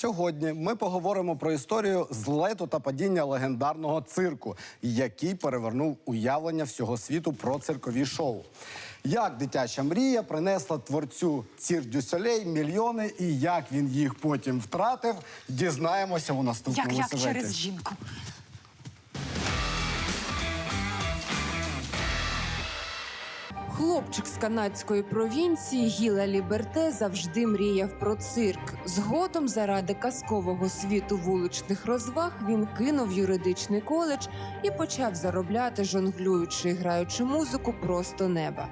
Сьогодні ми поговоримо про історію злету та падіння легендарного цирку, який перевернув уявлення всього світу про циркові шоу. Як дитяча мрія принесла творцю Цір дюсолей мільйони, і як він їх потім втратив, дізнаємося у наступному Як як сюжеті. через жінку? Хлопчик з канадської провінції Гіла Ліберте завжди мріяв про цирк. Згодом, заради казкового світу вуличних розваг, він кинув юридичний коледж і почав заробляти, жонглюючи і граючи музику просто неба.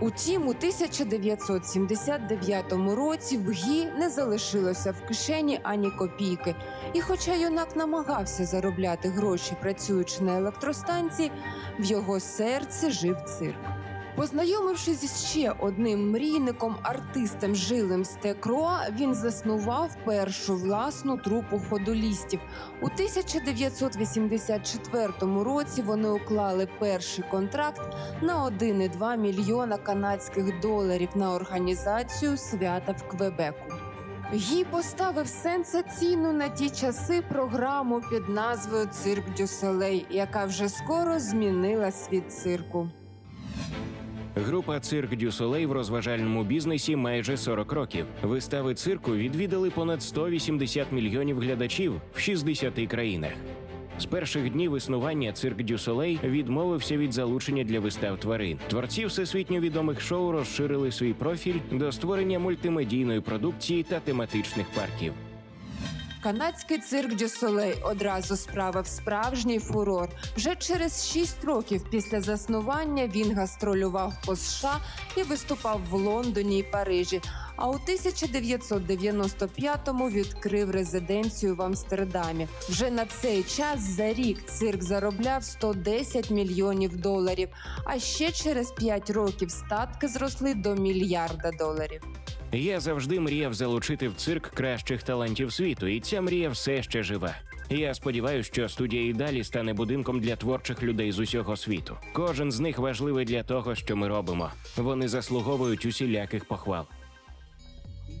Утім, у 1979 році в Гі не залишилося в кишені ані копійки. І хоча юнак намагався заробляти гроші, працюючи на електростанції, в його серці жив цирк. Познайомившись із ще одним мрійником, артистом Жилем Стекроа, він заснував першу власну трупу ходолістів. У 1984 році вони уклали перший контракт на 1,2 мільйона канадських доларів на організацію свята в Квебеку. Гі поставив сенсаційну на ті часи програму під назвою Цирк Дю Солей, яка вже скоро змінила світ цирку. Група Цирк Дю Солей в розважальному бізнесі майже 40 років. Вистави цирку відвідали понад 180 мільйонів глядачів в 60 країнах. З перших днів існування цирк Дю Солей відмовився від залучення для вистав тварин. Творці всесвітньо відомих шоу розширили свій профіль до створення мультимедійної продукції та тематичних парків. Канадський цирк Дю Солей одразу справив справжній фурор. Вже через шість років після заснування він гастролював по США і виступав в Лондоні і Парижі. А у 1995-му відкрив резиденцію в Амстердамі. Вже на цей час за рік цирк заробляв 110 мільйонів доларів. А ще через 5 років статки зросли до мільярда доларів. Я завжди мріяв залучити в цирк кращих талантів світу, і ця мрія все ще жива. Я сподіваюся, що студія і далі стане будинком для творчих людей з усього світу. Кожен з них важливий для того, що ми робимо. Вони заслуговують усіляких похвал.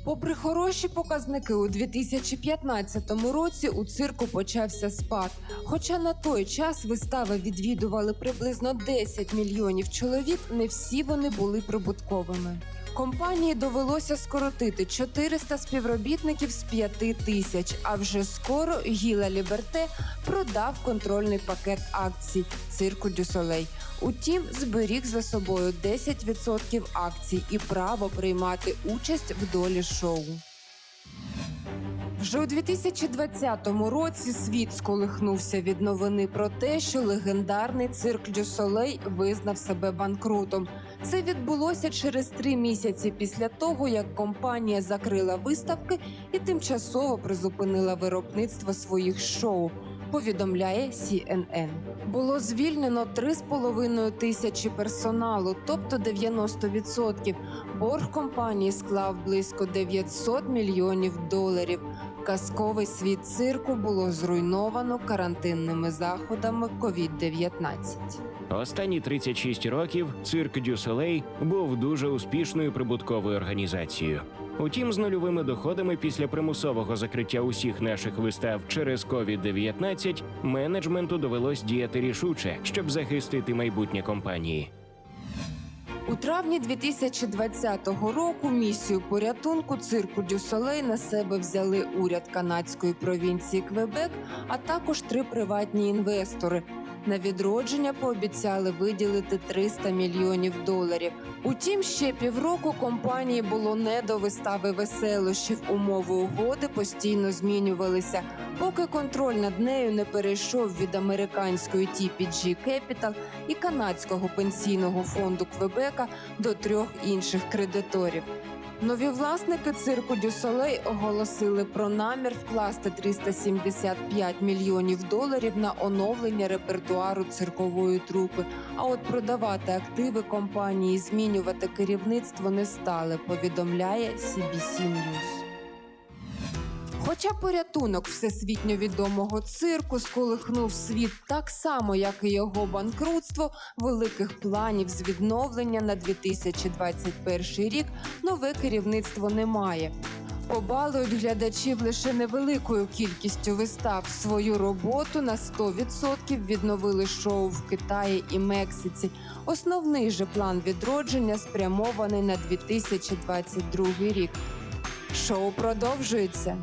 Попри хороші показники у 2015 році у цирку почався спад. Хоча на той час вистави відвідували приблизно 10 мільйонів чоловік, не всі вони були прибутковими. Компанії довелося скоротити 400 співробітників з 5 тисяч. А вже скоро Гіла Ліберте продав контрольний пакет акцій цирку Дю Солей. Утім, зберіг за собою 10% акцій і право приймати участь в долі шоу. Вже у 2020 році світ сколихнувся від новини про те, що легендарний цирк Дю Солей визнав себе банкрутом. Це відбулося через три місяці після того, як компанія закрила виставки і тимчасово призупинила виробництво своїх шоу. Повідомляє CNN. Було звільнено 3,5 тисячі персоналу, тобто 90%. Борг компанії склав близько 900 мільйонів доларів. Казковий світ цирку було зруйновано карантинними заходами COVID-19. Останні 36 років цирк Дю Солей був дуже успішною прибутковою організацією. Утім, з нульовими доходами після примусового закриття усіх наших вистав через COVID-19 менеджменту довелось діяти рішуче, щоб захистити майбутнє компанії. У травні 2020 року місію порятунку цирку Дю Солей на себе взяли уряд канадської провінції Квебек, а також три приватні інвестори. На відродження пообіцяли виділити 300 мільйонів доларів. Утім, ще півроку компанії було не до вистави веселощів. Умови угоди постійно змінювалися, поки контроль над нею не перейшов від американської TPG Capital і канадського пенсійного фонду Квебека до трьох інших кредиторів. Нові власники цирку Дю Солей оголосили про намір вкласти 375 мільйонів доларів на оновлення репертуару циркової трупи. А от продавати активи компанії, змінювати керівництво не стали. Повідомляє CBC News. Хоча порятунок всесвітньо відомого цирку сколихнув світ так само, як і його банкрутство, великих планів з відновлення на 2021 рік нове керівництво немає. побалують глядачів лише невеликою кількістю вистав. Свою роботу на 100% відновили шоу в Китаї і Мексиці. Основний же план відродження спрямований на 2022 рік. Шоу продовжується.